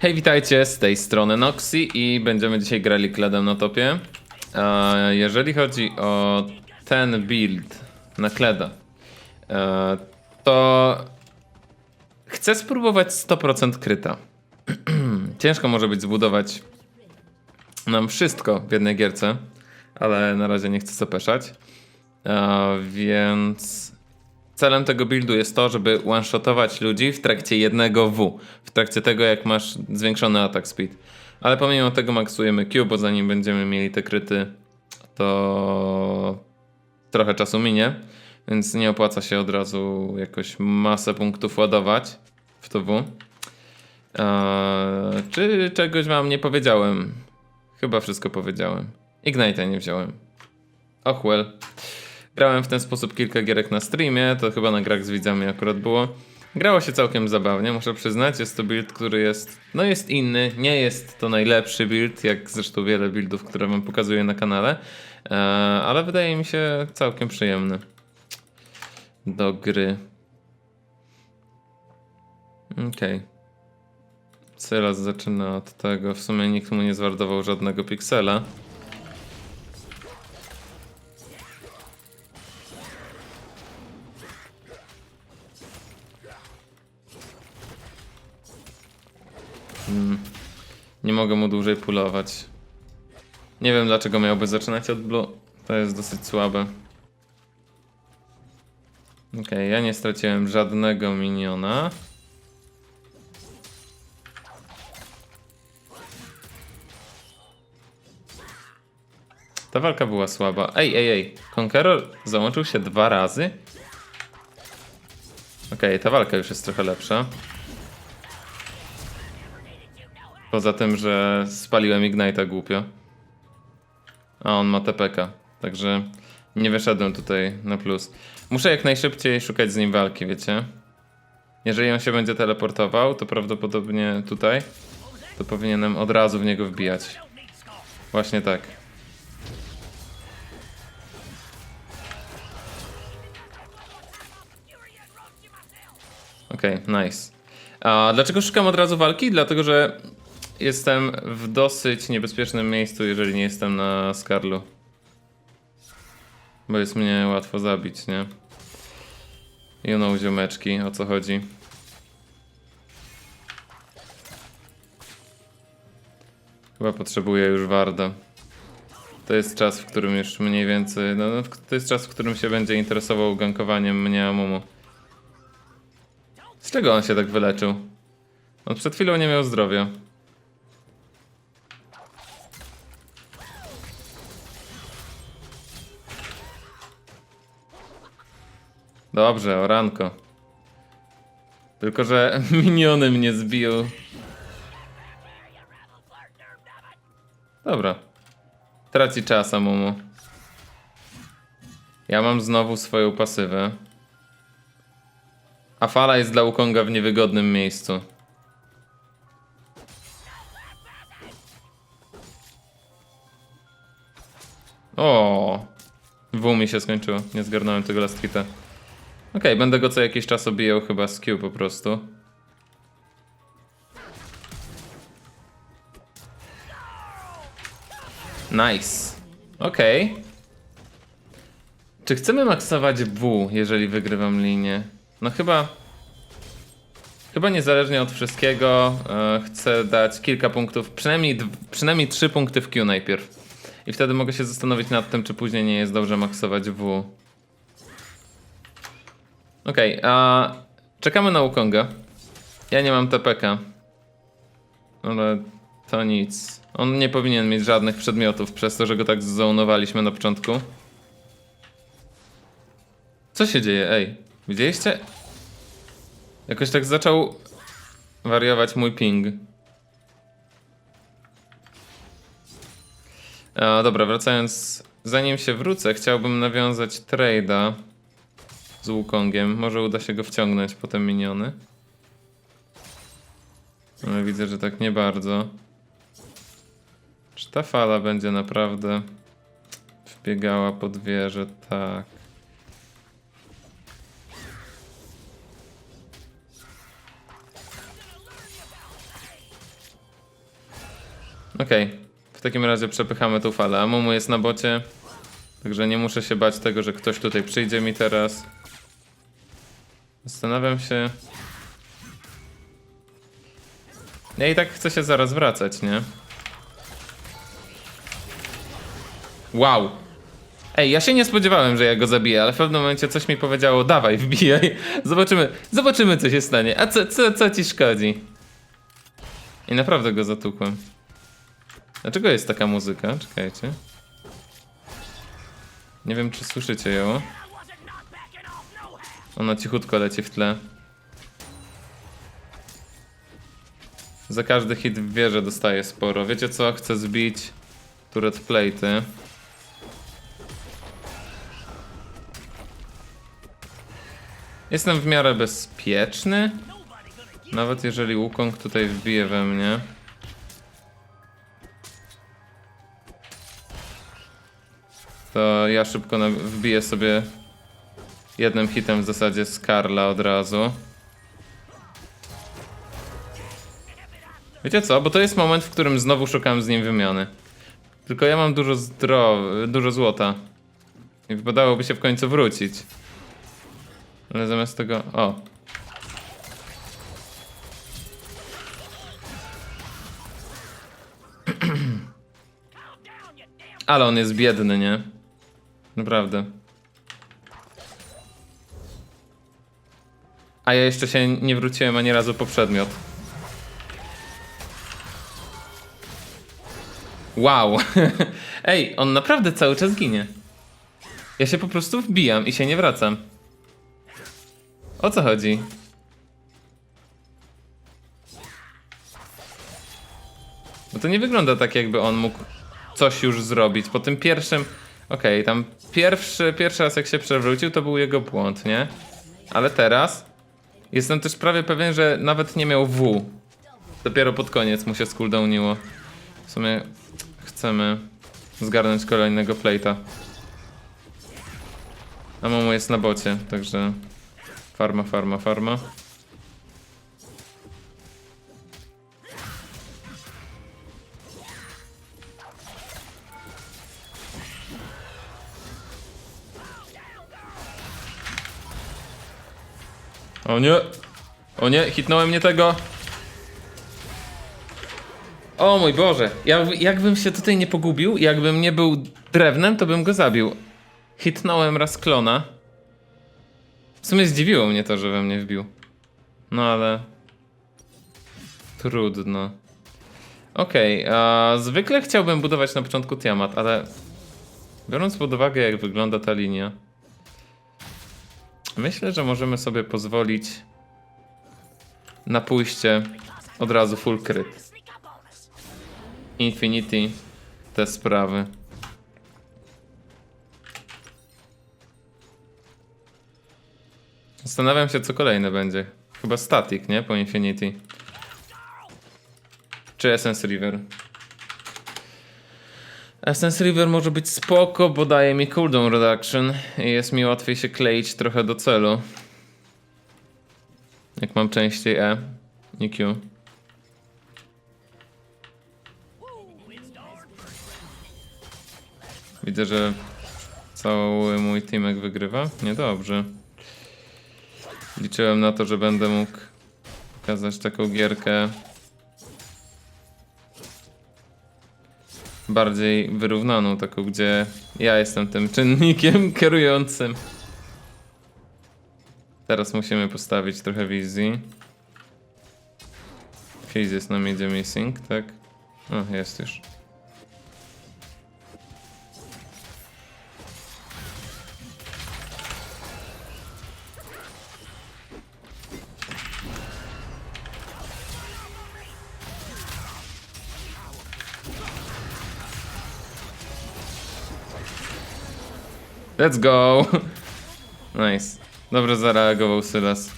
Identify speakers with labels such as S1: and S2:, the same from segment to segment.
S1: Hej, witajcie, z tej strony Noxy i będziemy dzisiaj grali kledem na topie. E, jeżeli chodzi o ten build na kleda, e, to chcę spróbować 100% kryta. Ciężko może być zbudować nam wszystko w jednej gierce, ale na razie nie chcę zapeszać. E, więc celem tego buildu jest to, żeby one-shotować ludzi w trakcie jednego W. W trakcie tego, jak masz zwiększony attack speed. Ale pomimo tego maksujemy Q, bo zanim będziemy mieli te kryty, to trochę czasu minie. Więc nie opłaca się od razu jakoś masę punktów ładować w to W. Eee, czy czegoś wam nie powiedziałem? Chyba wszystko powiedziałem. Ignite nie wziąłem. Och well. Grałem w ten sposób kilka gierek na streamie, to chyba na grach z widzami akurat było. Grało się całkiem zabawnie, muszę przyznać. Jest to build, który jest, no jest inny. Nie jest to najlepszy build, jak zresztą wiele buildów, które wam pokazuję na kanale. Eee, ale wydaje mi się całkiem przyjemny do gry. Okej. Sylas zaczyna od tego. W sumie nikt mu nie zwardował żadnego piksela. Nie mogę mu dłużej pulować. Nie wiem dlaczego miałby zaczynać od blue. To jest dosyć słabe. Okej, ja nie straciłem żadnego miniona. Ta walka była słaba. Ej, ej, ej. Conqueror załączył się dwa razy? Okej, ta walka już jest trochę lepsza. Poza tym, że spaliłem Ignite'a głupio. A on ma TPK, także nie wyszedłem tutaj na plus. Muszę jak najszybciej szukać z nim walki, wiecie? Jeżeli on się będzie teleportował, to prawdopodobnie tutaj, to powinienem od razu w niego wbijać. Właśnie tak. Okej, nice. A dlaczego szukam od razu walki? Dlatego, że jestem w dosyć niebezpiecznym miejscu, jeżeli nie jestem na Skarlu. Bo jest mnie łatwo zabić, nie? You know, ziomeczki, o co chodzi. Chyba potrzebuję już Warda. To jest czas, w którym już mniej więcej... No, no, to jest czas, w którym się będzie interesował gankowaniem mnie Amumu. Z czego on się tak wyleczył? On przed chwilą nie miał zdrowia. Dobrze, oranko. Tylko, że miniony mnie zbił. Dobra. Traci czas, Amumu. Ja mam znowu swoją pasywę. A fala jest dla Ukonga w niewygodnym miejscu. O, W mi się skończyło. Nie zgarnąłem tego last hita. Okej, będę go co jakiś czas obijał chyba z Q po prostu. Nice. Okej. Czy chcemy maksować W, jeżeli wygrywam linię? No chyba... Chyba niezależnie od wszystkiego e, chcę dać kilka punktów, przynajmniej, przynajmniej trzy punkty w Q najpierw. I wtedy mogę się zastanowić nad tym, czy później nie jest dobrze maksować W. Okej, a czekamy na Wukonga. Ja nie mam TPK. Ale to nic. On nie powinien mieć żadnych przedmiotów przez to, że go tak zonowaliśmy na początku. Co się dzieje? Ej, widzieliście? Jakoś tak zaczął wariować mój ping. A, dobra, wracając. Zanim się wrócę, chciałbym nawiązać trade'a z Wukongiem. Może uda się go wciągnąć potem miniony. Ale widzę, że tak nie bardzo. Czy ta fala będzie naprawdę wbiegała pod wieżę? Tak. Okej, w takim razie przepychamy tą falę. A Mumu jest na bocie, także nie muszę się bać tego, że ktoś tutaj przyjdzie mi teraz. Zastanawiam się... Ja i tak chcę się zaraz wracać, nie? Wow! Ej, ja się nie spodziewałem, że ja go zabiję, ale w pewnym momencie coś mi powiedziało, dawaj, wbijaj. Zobaczymy, zobaczymy co się stanie. A co, co, co ci szkodzi? I naprawdę go zatukłem. Dlaczego jest taka muzyka? Czekajcie. Nie wiem, czy słyszycie ją. Ona cichutko leci w tle. Za każdy hit w wieżę dostaję sporo. Wiecie co? Chcę zbić turret plate'y. Jestem w miarę bezpieczny. Nawet jeżeli Wukong tutaj wbije we mnie. To ja szybko wbiję sobie jednym hitem w zasadzie z Karla od razu. Wiecie co? Bo to jest moment, w którym znowu szukam z nim wymiany. Tylko ja mam dużo zdro... dużo złota. I wypadałoby się w końcu wrócić. Ale zamiast tego... O! Ale on jest biedny, nie? Naprawdę. A ja jeszcze się nie wróciłem ani razu po przedmiot. Wow. Ej, on naprawdę cały czas ginie. Ja się po prostu wbijam i się nie wracam. O co chodzi? Bo to nie wygląda tak, jakby on mógł coś już zrobić. Po tym pierwszym. Okej, tam pierwszy, pierwszy raz jak się przewrócił, to był jego błąd, nie? Ale teraz jestem też prawie pewien, że nawet nie miał W. Dopiero pod koniec mu się skooldowniło. W sumie chcemy zgarnąć kolejnego plate'a. A Momo jest na bocie, także farma, farma, farma. O nie! O nie, hitnąłem nie tego. O mój Boże, ja, jakbym się tutaj nie pogubił, jakbym nie był drewnem, to bym go zabił. Hitnąłem raz klona. W sumie zdziwiło mnie to, że we mnie wbił. No ale... Trudno. Okej, a zwykle chciałbym budować na początku Tiamat, ale... Biorąc pod uwagę jak wygląda ta linia... Myślę, że możemy sobie pozwolić na pójście od razu full crit. Infinity, te sprawy. Zastanawiam się, co kolejne będzie. Chyba Static, nie? Po Infinity. Czy Essence River? Essence River może być spoko, bo daje mi cooldown reduction i jest mi łatwiej się kleić trochę do celu. Jak mam częściej E, nie Q. Widzę, że cały mój teamek wygrywa. Niedobrze. Liczyłem na to, że będę mógł pokazać taką gierkę bardziej wyrównaną, taką, gdzie ja jestem tym czynnikiem kierującym. Teraz musimy postawić trochę wizji. Fizz jest na media missing, tak? O, jest już. Let's go! Nice. Dobrze zareagował Sylas.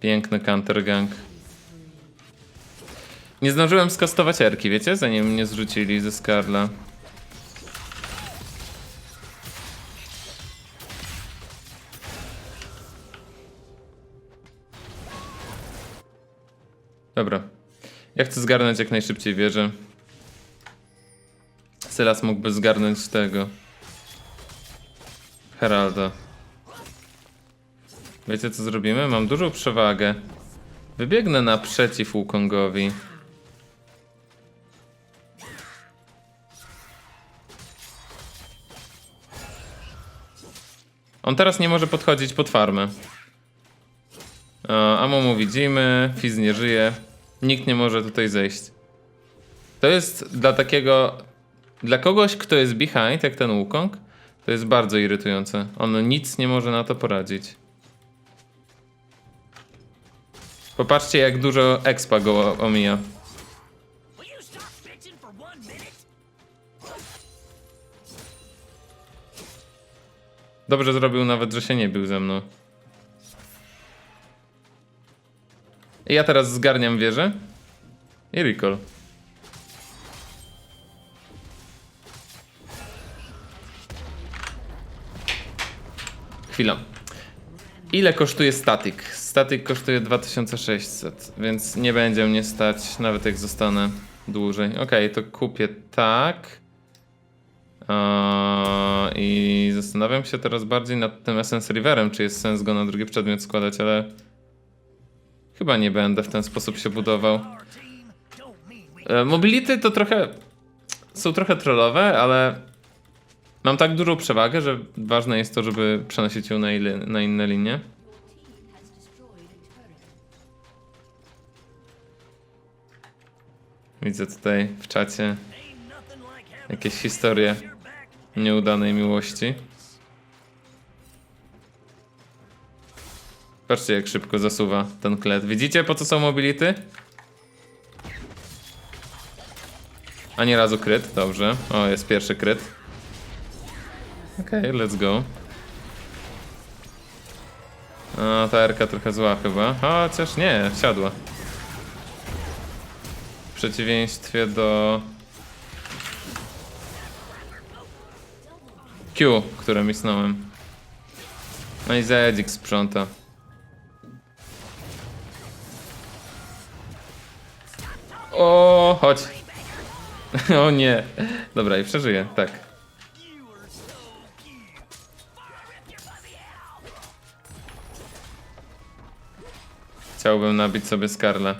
S1: Piękny counter gang. Nie zdążyłem skastować erki, wiecie? Zanim mnie zrzucili ze Skarla. Dobra. Ja chcę zgarnąć jak najszybciej wieżę. Sylas mógłby zgarnąć tego. Heralda. Wiecie co zrobimy? Mam dużą przewagę. Wybiegnę naprzeciw Wukongowi. On teraz nie może podchodzić pod farmę. E, Amumu widzimy, Fizz nie żyje. Nikt nie może tutaj zejść. To jest dla takiego. Dla kogoś, kto jest behind, jak ten Wukong, to jest bardzo irytujące. On nic nie może na to poradzić. Popatrzcie, jak dużo expa go omija. Dobrze zrobił nawet, że się nie bił ze mną. Ja teraz zgarniam wieżę. I recall. Ile kosztuje statyk? Statyk kosztuje 2600, więc nie będzie mnie stać, nawet jak zostanę dłużej. Okej, to kupię tak. I zastanawiam się teraz bardziej nad tym Essence Riverem, czy jest sens go na drugi przedmiot składać, ale chyba nie będę w ten sposób się budował. E, Mobility to trochę są trochę trollowe, ale mam tak dużą przewagę, że ważne jest to, żeby przenosić ją na, ile, na inne linie. Widzę tutaj w czacie jakieś historie nieudanej miłości. Patrzcie jak szybko zasuwa ten klet. Widzicie po co są mobility? Ani razu kryt, dobrze. O, jest pierwszy kryt. Okej, let's go. O, ta erka trochę zła chyba. Chociaż nie, siadła. W przeciwieństwie do Q, które misnąłem. No i Zedzik sprząta. O, chodź. O nie. Dobra, i przeżyję, tak. Chciałbym nabić sobie Skarla.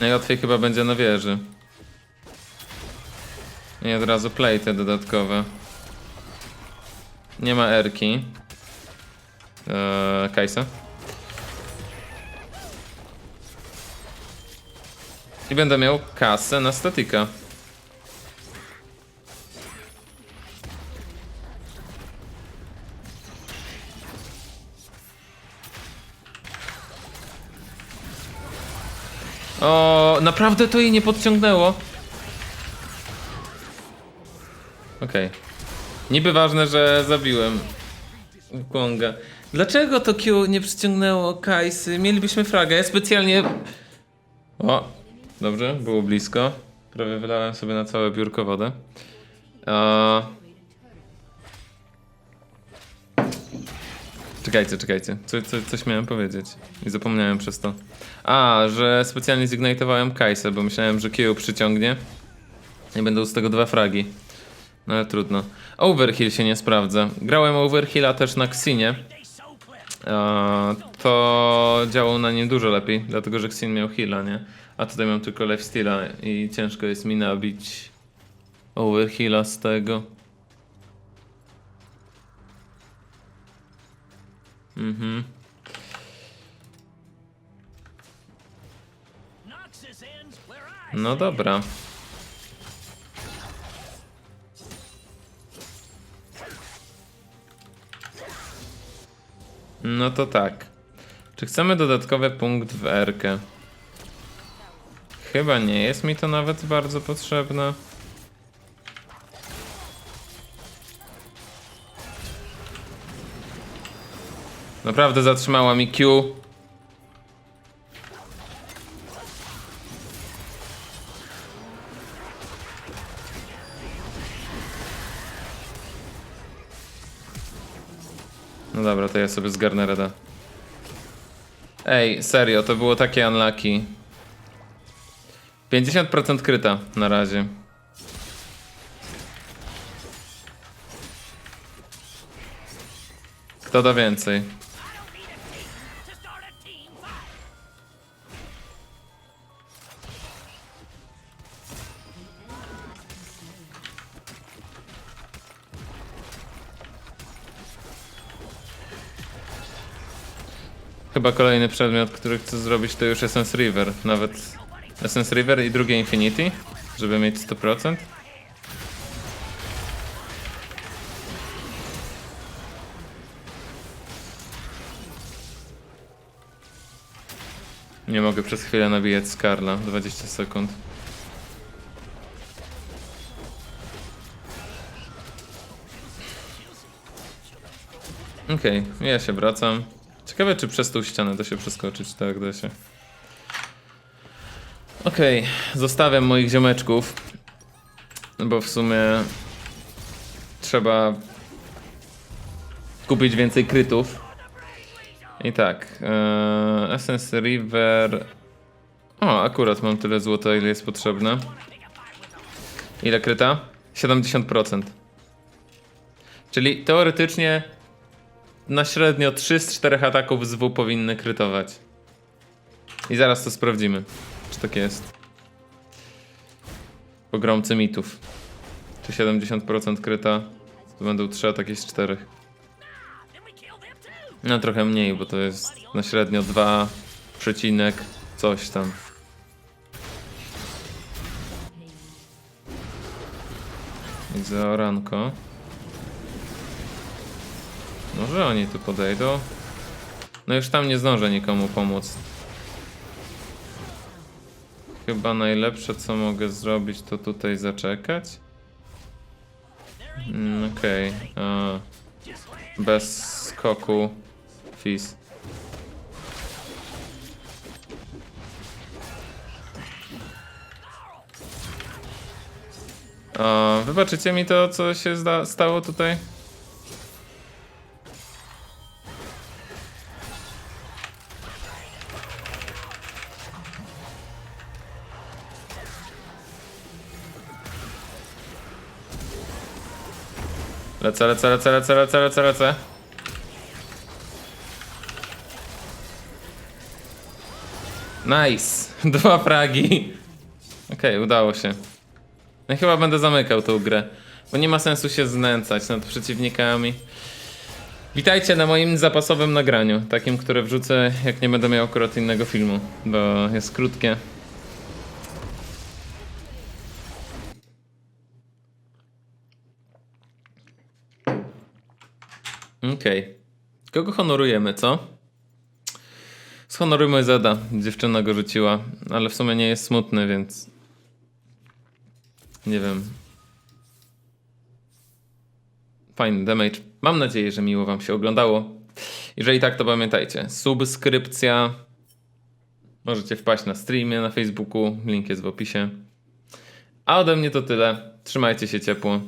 S1: Najłatwiej chyba będzie na wieży. I od razu plate dodatkowe. Nie ma erki. Eee, Kajsa. I będę miał kasę na statika. O, naprawdę to jej nie podciągnęło. Okej. Niby ważne, że zabiłem Konga. Dlaczego to Q nie przyciągnęło Kajsy? Mielibyśmy fragę. Ja specjalnie... O, dobrze, było blisko. Prawie wylałem sobie na całe biurko wodę. A... Czekajcie, czekajcie. Co, co, coś miałem powiedzieć i zapomniałem przez to. A, że specjalnie zignitowałem Kajsę, bo myślałem, że Q przyciągnie i będą z tego dwa fragi. No ale trudno. Overhill się nie sprawdza. Grałem Overhilla też na Xinie.
S2: They so clever.
S1: E, to działał na nim dużo lepiej, dlatego że Xin miał heala, nie? A tutaj mam tylko lifesteala i ciężko jest mi nabić overheala z tego. Mhm. No dobra. No to tak. Czy chcemy dodatkowy punkt w R-kę? Chyba nie jest mi to nawet bardzo potrzebne. Naprawdę zatrzymała mi Q. No dobra, to ja sobie zgarnę reda. Ej, serio, to było takie unlucky. 50% kryta na razie. Kto da więcej? Chyba kolejny przedmiot, który chcę zrobić to już Essence River. Nawet Essence River i drugie Infinity, żeby mieć 100%. Nie mogę przez chwilę nabijać Skarla, 20 sekund. Okej, ja się wracam. Ciekawe, czy przez tą ścianę da się przeskoczyć. Tak, da się. Okej, zostawiam moich ziomeczków. Bo w sumie trzeba kupić więcej krytów. I tak, e, Essence River. O, akurat mam tyle złota, ile jest potrzebne. Ile kryta? 70%. Czyli teoretycznie na średnio 3 z 4 ataków z W powinny krytować. I zaraz to sprawdzimy, czy tak jest. Pogromcy mitów. Czy 70% kryta? To będą 3 ataki z 4.
S2: Then we kill them too.
S1: No trochę mniej, bo to jest na średnio 2 przecinek coś tam. Widzę oranko. Może oni tu podejdą? No już tam nie zdążę nikomu pomóc. Chyba najlepsze co mogę zrobić to tutaj zaczekać. Mm, Okej. a. Bez skoku. Fizz. O, wybaczycie mi to, co się stało tutaj? Lecę, lecę, lecę, lecę, lecę, lecę, lecę. Nice. Dwa fragi. Okej, udało się. No chyba będę zamykał tą grę. Bo nie ma sensu się znęcać nad przeciwnikami. Witajcie na moim zapasowym nagraniu. Takim, które wrzucę, jak nie będę miał akurat innego filmu. Bo jest krótkie. Okej. Kogo honorujemy, co? Zhonorujmy Zeda. Dziewczyna go rzuciła, ale w sumie nie jest smutny, więc. Nie wiem. Fajny damage. Mam nadzieję, że miło Wam się oglądało. Jeżeli tak, to pamiętajcie. Subskrypcja. Możecie wpaść na streamie na Facebooku. Link jest w opisie. A ode mnie to tyle. Trzymajcie się ciepło.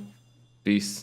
S1: Peace.